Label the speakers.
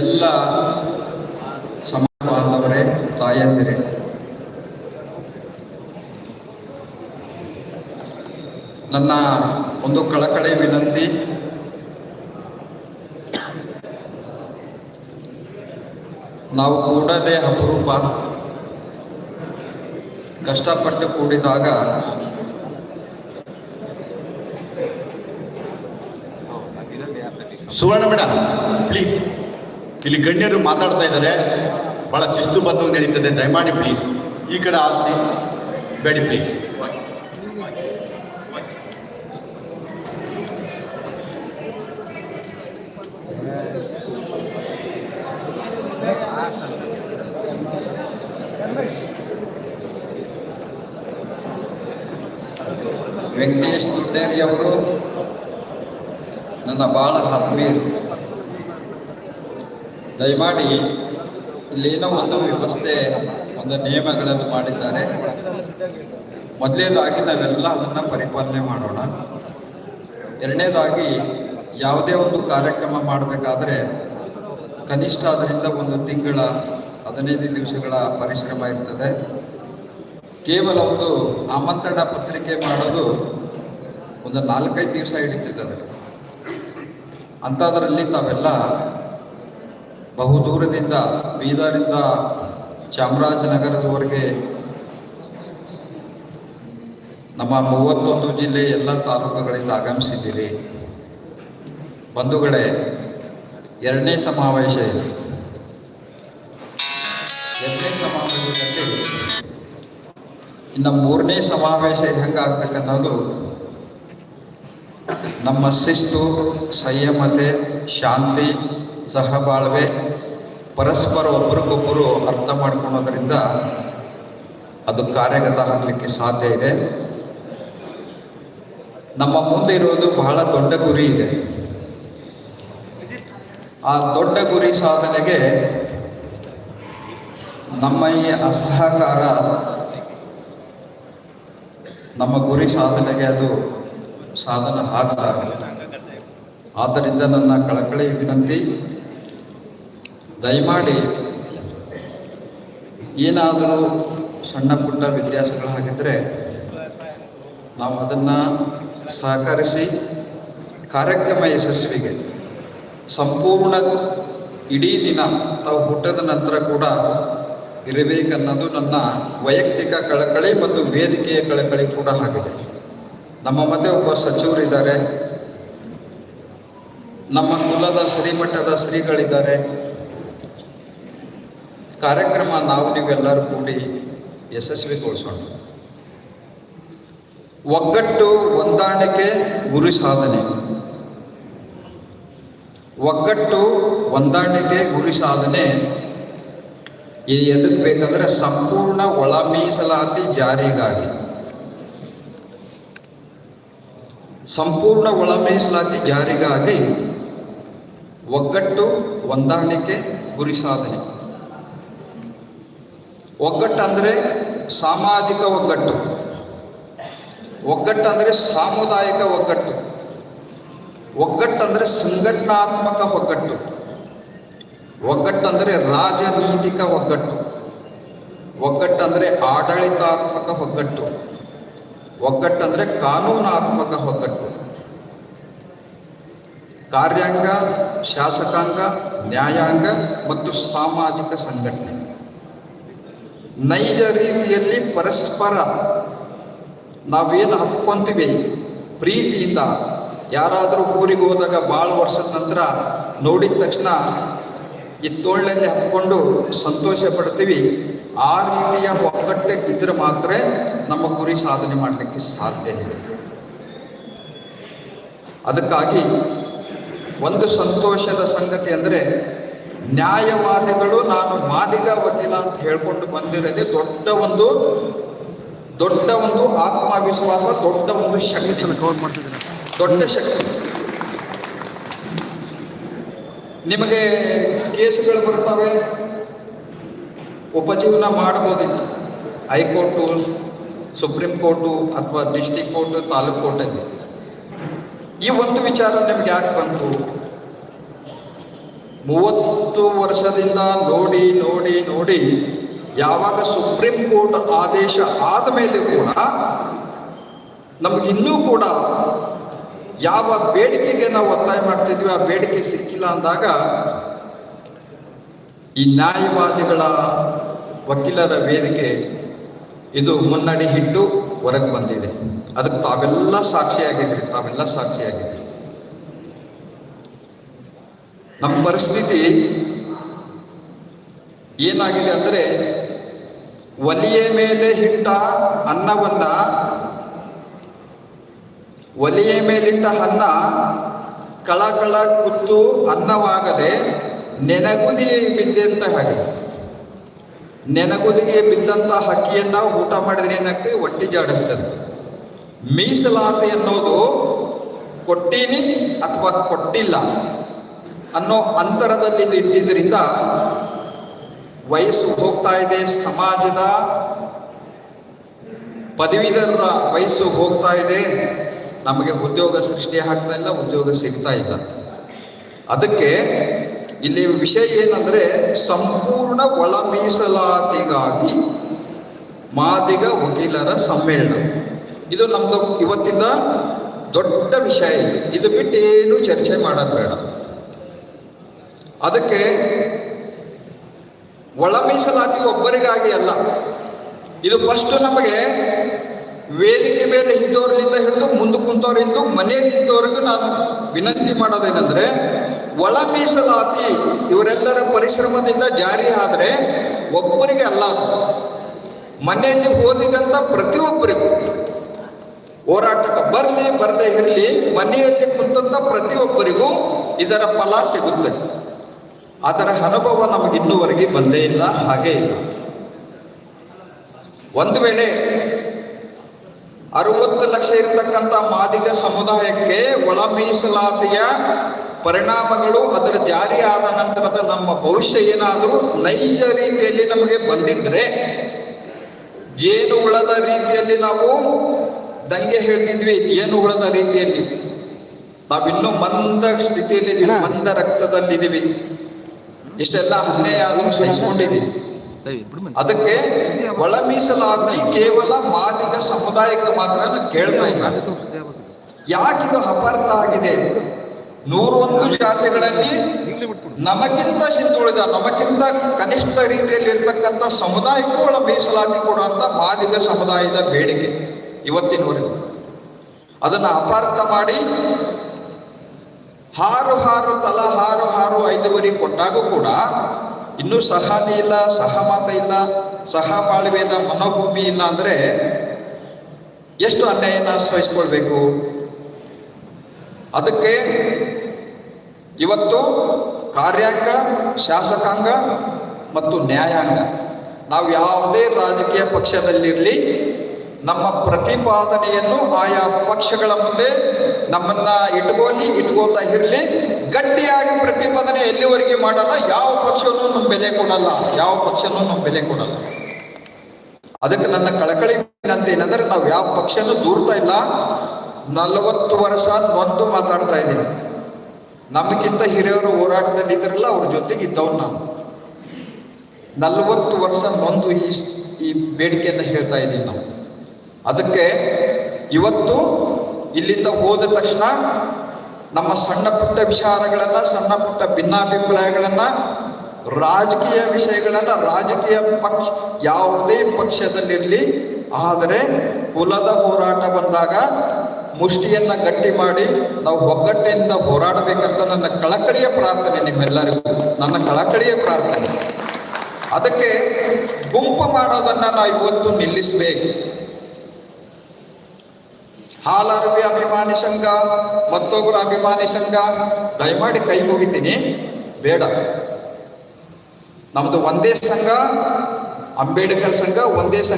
Speaker 1: ಎಲ್ಲ ತಾಯಂದಿರಿ ತಾಯಂದಿರೇ. ನನ್ನ ಒಂದು ಕಳಕಳಿ ವಿನಂತಿ, ನಾವು ಕೂಡದೆ ಅಪರೂಪ ಕಷ್ಟಪಟ್ಟು ಕೂಡಿದಾಗ
Speaker 2: ಸುವರ್ಣ ಮೇಡಮ್ ಪ್ಲೀಸ್ ಇಲ್ಲಿ ಗಣ್ಯರು ಮಾತಾಡ್ತಾ ಇದ್ದಾರೆ. ಬಹಳ ಶಿಸ್ತುಬದ್ಧವಾಗಿ ನಡೀತದೆ. ದಯಮಾಡಿ ಪ್ಲೀಸ್ ಈ ಕಡೆ ಆಲಿಸಿ. ಬೇಡಿ ಪ್ಲೀಸ್
Speaker 1: ವೆಂಕಟೇಶ್ ದುಡ್ಡೇರಿ ಅವರು ನನ್ನ ಭಾಳ ಆತ್ಮೀಯರು. ದಯಮಾಡಿ ಇಲ್ಲೇನೋ ಒಂದು ವ್ಯವಸ್ಥೆ, ಒಂದು ನಿಯಮಗಳನ್ನು ಮಾಡಿದ್ದಾರೆ. ಮೊದಲನೇದಾಗಿ ನಾವೆಲ್ಲ ಅದನ್ನು ಪರಿಪಾಲನೆ ಮಾಡೋಣ. ಎರಡನೇದಾಗಿ ಯಾವುದೇ ಒಂದು ಕಾರ್ಯಕ್ರಮ ಮಾಡಬೇಕಾದ್ರೆ ಕನಿಷ್ಠ ಅದರಿಂದ ಒಂದು ತಿಂಗಳ, ಹದಿನೈದು ದಿವಸಗಳ ಪರಿಶ್ರಮ ಇರ್ತದೆ. ಕೇವಲ ಒಂದು ಆಮಂತ್ರಣ ಪತ್ರಿಕೆ ಮಾಡೋದು ಒಂದು ನಾಲ್ಕೈದು ದಿವಸ ಹಿಡಿತದೆ ಅಂಥದ್ರಲ್ಲಿ ತಾವೆಲ್ಲ ಬಹುದೂರದಿಂದ ಬೀದರಿಂದ ಚಾಮರಾಜನಗರದವರೆಗೆ ನಮ್ಮ ಮೂವತ್ತೊಂದು ಜಿಲ್ಲೆ ಎಲ್ಲ ತಾಲೂಕುಗಳಿಂದ ಆಗಮಿಸಿದ್ದೀರಿ. ಬಂಧುಗಳೇ, ಎರಡನೇ ಸಮಾವೇಶ ಎರಡನೇ ಸಮಾವೇಶದಲ್ಲಿ ಇನ್ನು ಮೂರನೇ ಸಮಾವೇಶ ಹೆಂಗಾಗಬೇಕನ್ನೋದು ನಮ್ಮ ಶಿಸ್ತು, ಸಂಯಮತೆ, ಶಾಂತಿ ಸಹಬಾಳ್ವೆ ಪರಸ್ಪರ ಒಬ್ರಿಗೊಬ್ಬರು ಅರ್ಥ ಮಾಡ್ಕೊಳೋದ್ರಿಂದ ಅದು ಕಾರ್ಯಗತ ಆಗಲಿಕ್ಕೆ ಸಾಧ್ಯ ಇದೆ. ನಮ್ಮ ಮುಂದೆ ಇರೋದು ಬಹಳ ದೊಡ್ಡ ಗುರಿ ಇದೆ. ಆ ದೊಡ್ಡ ಗುರಿ ಸಾಧನೆಗೆ ನಮ್ಮ ಈ ಅಸಹಕಾರ ನಮ್ಮ ಗುರಿ ಸಾಧನೆಗೆ ಅದು ಸಾಧನ ಆಗಲಾರದು ಆದ್ದರಿಂದ ನನ್ನ ಕಳಕಳಿ ವಿನಂತಿ. ದಯಮಾಡಿ ಏನಾದರೂ ಸಣ್ಣ ಪುಟ್ಟ ವ್ಯತ್ಯಾಸಗಳಾಗಿದ್ದರೆ ನಾವು ಅದನ್ನು ಸಹಕರಿಸಿ ಕಾರ್ಯಕ್ರಮ ಯಶಸ್ವಿಗೆ ಸಂಪೂರ್ಣ ಇಡೀ ದಿನ ತಾವು ಹುಟ್ಟದ ನಂತರ ಕೂಡ ಇರಬೇಕನ್ನೋದು ನನ್ನ ವೈಯಕ್ತಿಕ ಕಳಕಳಿ ಮತ್ತು ವೇದಿಕೆಯ ಕಳಕಳಿ ಕೂಡ ಆಗಿದೆ. ನಮ್ಮ ಮತ್ತೆ ಒಬ್ಬ ಸಚಿವರಿದ್ದಾರೆ. ನಮ್ಮ ಕುಲದ ಶ್ರೀಮಠದ ಶ್ರೀಗಳಿದ್ದಾರೆ. ಕಾರ್ಯಕ್ರಮ ನಾವು ನೀವೆಲ್ಲರೂ ಕೂಡಿ ಯಶಸ್ವಿಗೊಳಿಸೋಣ ಒಗ್ಗಟ್ಟು ಹೊಂದಾಣಿಕೆ ಗುರಿ ಸಾಧನೆ. ಒಗ್ಗಟ್ಟು ಹೊಂದಾಣಿಕೆ ಗುರಿ ಸಾಧನೆ. ಎದಕ್ಕೆ ಬೇಕಂದ್ರೆ ಸಂಪೂರ್ಣ ಒಳ ಮೀಸಲಾತಿ ಜಾರಿಗಾಗಿ. ಸಂಪೂರ್ಣ ಒಳ ಮೀಸಲಾತಿ ಜಾರಿಗಾಗಿ ಒಗ್ಗಟ್ಟು ಹೊಂದಾಣಿಕೆ ಗುರಿ ಸಾಧನೆ. ಒಗ್ಗಟ್ಟು ಅಂದರೆ ಸಾಮಾಜಿಕ ಒಗ್ಗಟ್ಟು. ಒಗ್ಗಟ್ಟು ಅಂದರೆ ಸಾಮುದಾಯಿಕ ಒಗ್ಗಟ್ಟು. ಒಗ್ಗಟ್ಟು ಅಂದರೆ ಸಂಘಟನಾತ್ಮಕ ಒಗ್ಗಟ್ಟು. ಒಗ್ಗಟ್ಟು ಅಂದರೆ ರಾಜನೀತಿಕ ಒಗ್ಗಟ್ಟು. ಒಗ್ಗಟ್ಟು ಅಂದರೆ ಆಡಳಿತಾತ್ಮಕ ಒಗ್ಗಟ್ಟು. ಒಗ್ಗಟ್ಟು ಅಂದರೆ ಕಾನೂನಾತ್ಮಕ ಒಗ್ಗಟ್ಟು. ಕಾರ್ಯಾಂಗ, ಶಾಸಕಾಂಗ, ನ್ಯಾಯಾಂಗ ಮತ್ತು ಸಾಮಾಜಿಕ ಸಂಘಟನೆ. ನೈಜ ರೀತಿಯಲ್ಲಿ ಪರಸ್ಪರ ನಾವೇನು ಹಪ್ಕೊಂತೀವಿ ಪ್ರೀತಿಯಿಂದ. ಯಾರಾದರೂ ಊರಿಗೆ ಹೋದಾಗ ಭಾಳ ವರ್ಷದ ನಂತರ ನೋಡಿದ ತಕ್ಷಣ ಈ ತೋಳಿನಲ್ಲಿ ಹಪ್ಕೊಂಡು ಸಂತೋಷ ಪಡ್ತೀವಿ. ಆ ರೀತಿಯ ಒಗ್ಗಟ್ಟಿದ್ರೆ ಮಾತ್ರ ನಮ್ಮ ಗುರಿ ಸಾಧನೆ ಮಾಡಲಿಕ್ಕೆ ಸಾಧ್ಯ ಇದೆ. ಅದಕ್ಕಾಗಿ ಒಂದು ಸಂತೋಷದ ಸಂಗತಿ ಅಂದರೆ ನ್ಯಾಯವಾದಿಗಳು ನಾನು ಮಾದಿಗ ವಕೀಲ ಅಂತ ಹೇಳ್ಕೊಂಡು ಬಂದಿರೋದೇ ದೊಡ್ಡ ಒಂದು ದೊಡ್ಡ ಒಂದು ಆತ್ಮವಿಶ್ವಾಸ ದೊಡ್ಡ ಒಂದು ಶಕ್ತಿ. ದೊಡ್ಡ ಶಕ್ತಿ. ನಿಮಗೆ ಕೇಸುಗಳು ಬರ್ತವೆ ಉಪಜೀವನ ಮಾಡ್ಬೋದಿತ್ತು ಹೈಕೋರ್ಟು ಸುಪ್ರೀಂ ಕೋರ್ಟು ಅಥವಾ ಡಿಸ್ಟಿಕ್ ಕೋರ್ಟು ತಾಲೂಕು ಕೋರ್ಟಲ್ಲಿ. ಈ ಒಂದು ವಿಚಾರ ನಿಮ್ಗೆ ಯಾಕೆ ಬಂತು? ಮೂವತ್ತು ವರ್ಷದಿಂದ ನೋಡಿ ನೋಡಿ ನೋಡಿ, ಯಾವಾಗ ಸುಪ್ರೀಂ ಕೋರ್ಟ್ ಆದೇಶ ಆದ ಮೇಲೆ ಕೂಡ ನಮಗಿನ್ನೂ ಕೂಡ ಯಾವ ಬೇಡಿಕೆಗೆ ನಾವು ಒತ್ತಾಯ ಮಾಡ್ತಿದ್ವಿ, ಆ ಬೇಡಿಕೆ ಸಿಕ್ಕಿಲ್ಲ ಅಂದಾಗ ಈ ನ್ಯಾಯವಾದಿಗಳ ವಕೀಲರ ವೇದಿಕೆ ಇದು ಮುನ್ನಡಿ ಹಿಟ್ಟು ಹೊರಗೆ ಬಂದಿದೆ. ಅದಕ್ಕೆ ತಾವೆಲ್ಲ ಸಾಕ್ಷಿಯಾಗಿದ್ರಿ ತಾವೆಲ್ಲ ಸಾಕ್ಷಿಯಾಗಿದ್ರಿ ನಮ್ಮ ಪರಿಸ್ಥಿತಿ ಏನಾಗಿದೆ ಅಂದರೆ ಒಲಿಯ ಮೇಲೆ ಇಟ್ಟ ಅನ್ನವನ್ನ, ಒಲಿಯ ಮೇಲಿಟ್ಟ ಅನ್ನ ಕಳಕಳ ಕುತ್ತು ಅನ್ನವಾಗದೆ ನೆನಗುದಿಗೆ ಬಿದ್ದಂತ ಹಾಗೆ. ನೆನಗುದಿಗೆ ಬಿದ್ದಂತ ಹಕ್ಕಿಯನ್ನ ಊಟ ಮಾಡಿದ್ರೆ ಏನಾಗ್ತದೆ? ಒಟ್ಟಿ ಜಾಡಿಸ್ತದೆ. ಮೀಸಲಾತಿ ಅನ್ನೋದು ಕೊಟ್ಟೀನಿ ಅಥವಾ ಕೊಟ್ಟಿಲ್ಲ ಅನ್ನೋ ಅಂತರದಲ್ಲಿ ಇಟ್ಟಿದ್ದರಿಂದ ವಯಸ್ಸು ಹೋಗ್ತಾ ಇದೆ, ಸಮಾಜದ ಪದವೀಧರರ ವಯಸ್ಸು ಹೋಗ್ತಾ ಇದೆ. ನಮಗೆ ಉದ್ಯೋಗ ಸೃಷ್ಟಿ ಆಗ್ತಾ ಇಲ್ಲ, ಉದ್ಯೋಗ ಸಿಗ್ತಾ ಇಲ್ಲ. ಅದಕ್ಕೆ ಇಲ್ಲಿ ವಿಷಯ ಏನಂದ್ರೆ ಸಂಪೂರ್ಣ ಒಳ ಮೀಸಲಾತಿಗಾಗಿ ಮಾದಿಗ ವಕೀಲರ ಸಮ್ಮೇಳನ. ಇದು ನಮ್ದು ಇವತ್ತಿಂದ ದೊಡ್ಡ ವಿಷಯ ಇದು. ಇದು ಬಿಟ್ಟು ಏನು ಚರ್ಚೆ ಮಾಡೋದು ಬೇಡ. ಅದಕ್ಕೆ ಒಳ ಮೀಸಲಾತಿ ಒಬ್ಬರಿಗಾಗಿ ಅಲ್ಲ ಇದು ಫಸ್ಟ್ ನಮಗೆ ವೇದಿಕೆ ಮೇಲೆ ಇದ್ದವರಿಂದ ಹಿಡಿದು ಮುಂದೆ ಕುಂತವರಿಂದ ಮನೆಯಲ್ಲಿ ಇದ್ದವರೆಗೂ ನಾನು ವಿನಂತಿ ಮಾಡೋದೇನೆಂದ್ರೆ ಒಳ ಮೀಸಲಾತಿ ಇವರೆಲ್ಲರ ಪರಿಶ್ರಮದಿಂದ ಜಾರಿ ಆದರೆ ಒಬ್ಬರಿಗೆ ಅಲ್ಲ. ಮನೆಯಲ್ಲಿ ಓದಿದಂಥ ಪ್ರತಿಯೊಬ್ಬರಿಗೂ ಹೋರಾಟಕ್ಕೆ ಬರಲಿ, ಬರದೇ ಇರಲಿ, ಮನೆಯಲ್ಲಿ ಕುಂತಂತ ಪ್ರತಿಯೊಬ್ಬರಿಗೂ ಇದರ ಫಲ ಸಿಗುತ್ತೆ ಅದರ ಅನುಭವ ನಮಗೆ ಇನ್ನೂವರೆಗೆ ಬಂದೇ ಇಲ್ಲ ಹಾಗೇ ಇಲ್ಲ. ಒಂದು ವೇಳೆ ಅರವತ್ತು ಲಕ್ಷ ಇರತಕ್ಕಂಥ ಮಾದಿಗ ಸಮುದಾಯಕ್ಕೆ ಒಳ ಮೀಸಲಾತಿಯ ಪರಿಣಾಮಗಳು ಅದರ ಜಾರಿ ಆದ ನಂತರದ ನಮ್ಮ ಭವಿಷ್ಯ ಏನಾದರೂ ನೈಜ ರೀತಿಯಲ್ಲಿ ನಮಗೆ ಬಂದಿದ್ರೆ ಜೇನು ಹುಳದ ರೀತಿಯಲ್ಲಿ ನಾವು ದಂಗೆ ಹೇಳ್ತಿದ್ವಿ ಜೇನು ಹುಳದ ರೀತಿಯಲ್ಲಿ. ನಾವಿನ್ನೂ ಮಂದ ಸ್ಥಿತಿಯಲ್ಲಿದ್ದೀವಿ ಮಂದ ರಕ್ತದಲ್ಲಿದ್ದೀವಿ. ಇಷ್ಟೆಲ್ಲ ಅನ್ಯಾಯ ಆದರೂ ಸಹಿಸ್ಕೊಂಡಿದ್ದೀವಿ ಅದಕ್ಕೆ ಒಳ ಮೀಸಲಾತಿ ಕೇವಲ ಮಾದಿಗ ಸಮುದಾಯಕ್ಕೆ ಮಾತ್ರ ಕೇಳ್ತಾ ಇಲ್ಲ. ಯಾಕಿದು ಅಪಾರ್ಥ ಆಗಿದೆ? ನೂರೊಂದು ಜಾತಿಗಳಲ್ಲಿ ನಮಗಿಂತ ಹಿಂದುಳಿದ ನಮಗಿಂತ ಕನಿಷ್ಠ ರೀತಿಯಲ್ಲಿ ಇರ್ತಕ್ಕಂಥ ಸಮುದಾಯಕ್ಕೂ ಒಳ ಮೀಸಲಾತಿ ಕೊಡುವಂತ ಮಾದಿಗ ಸಮುದಾಯದ ಬೇಡಿಕೆ ಇವತ್ತಿನವರೆಗೂ. ಅದನ್ನ ಅಪಾರ್ಥ ಮಾಡಿ ಹಾರು ಹಾರು, ತಲ, ಹಾರು ಹಾರು ಐದುವರೆ ಕೊಟ್ಟಾಗೂ ಕೂಡ ಇನ್ನೂ ಸಹನೆ ಇಲ್ಲ ಸಹಮತ ಇಲ್ಲ, ಸಹ ಬಾಳ್ವೆದ ಮನೋಭೂಮಿ ಇಲ್ಲ ಅಂದ್ರೆ ಎಷ್ಟು ಅನ್ಯಾಯನ ಸಹಿಸ್ಕೊಳ್ಬೇಕು ಅದಕ್ಕೆ ಇವತ್ತು ಕಾರ್ಯಾಂಗ, ಶಾಸಕಾಂಗ ಮತ್ತು ನ್ಯಾಯಾಂಗ, ನಾವು ಯಾವುದೇ ರಾಜಕೀಯ ಪಕ್ಷದಲ್ಲಿರಲಿ ನಮ್ಮ ಪ್ರತಿಪಾದನೆಯನ್ನು ಆಯಾ ಪಕ್ಷಗಳ ಮುಂದೆ ನಮ್ಮನ್ನ ಇಟ್ಕೋಲಿ ಇಟ್ಕೋತಾ ಇರಲಿ. ಗಟ್ಟಿಯಾಗಿ ಪ್ರತಿಪಾದನೆ ಎಲ್ಲಿವರೆಗೆ ಮಾಡಲ್ಲ, ಯಾವ ಪಕ್ಷನೂ ನಮ್ಮ ಬೆಲೆ ಕೊಡಲ್ಲ, ಯಾವ ಪಕ್ಷನೂ ನಮ್ಮ ಬೆಲೆ ಕೊಡಲ್ಲ. ಅದಕ್ಕೆ ನನ್ನ ಕಳಕಳಿ ವಿನಂತಿ ಏನಂದ್ರೆ, ನಾವು ಯಾವ ಪಕ್ಷನೂ ದೂರ್ತಾ ಇಲ್ಲ. ನಲವತ್ತು ವರ್ಷ ನೊಂದು ಮಾತಾಡ್ತಾ ಇದ್ದೀನಿ. ನಮಗಿಂತ ಹಿರಿಯವರು ಹೋರಾಟದಲ್ಲಿ ಇದ್ರಲ್ಲ ಅವ್ರ ಜೊತೆಗೆ ಇದ್ದವ್ ನಾನು. ನಲವತ್ತು ವರ್ಷ ನೊಂದು ಈ ಈ ಬೇಡಿಕೆಯನ್ನು ಹೇಳ್ತಾ ಇದ್ದೀನಿ ನಾವು. ಅದಕ್ಕೆ ಇವತ್ತು ಇಲ್ಲಿಂದ ಹೋದ ತಕ್ಷಣ ನಮ್ಮ ಸಣ್ಣ ಪುಟ್ಟ ವಿಚಾರಗಳನ್ನು, ಸಣ್ಣ ಪುಟ್ಟ ಭಿನ್ನಾಭಿಪ್ರಾಯಗಳನ್ನು, ರಾಜಕೀಯ ವಿಷಯಗಳನ್ನು, ರಾಜಕೀಯ ಪಕ್ಷ, ಯಾವುದೇ ಪಕ್ಷದಲ್ಲಿರಲಿ, ಆದರೆ ಕುಲದ ಹೋರಾಟ ಬಂದಾಗ ಮುಷ್ಟಿಯನ್ನ ಗಟ್ಟಿ ಮಾಡಿ ನಾವು ಒಗ್ಗಟ್ಟಿನಿಂದ ಹೋರಾಡಬೇಕಂತ ನನ್ನ ಕಳಕಳಿಯ ಪ್ರಾರ್ಥನೆ ನಿಮ್ಮೆಲ್ಲರಿಗೂ, ನನ್ನ ಕಳಕಳಿಯ ಪ್ರಾರ್ಥನೆ. ಅದಕ್ಕೆ ಗುಂಪು ಮಾಡೋದನ್ನ ನಾವು ಇವತ್ತು ನಿಲ್ಲಿಸಬೇಕು. ಹಾಲರವಿ ಅಭಿಮಾನಿ ಸಂಘ ಮತ್ತೊಬ್ಬರ ಅಭಿಮಾನಿ ಸಂಘ, ದಯಮಾಡಿ ಕೈ ಮುಗಿತೀನಿ. ಬೇಡ. ನಮ್ದು ಒಂದೇ ಸಂಘ, ಅಂಬೇಡ್ಕರ್ ಸಂಘ, ಒಂದೇ ಸಂಘ.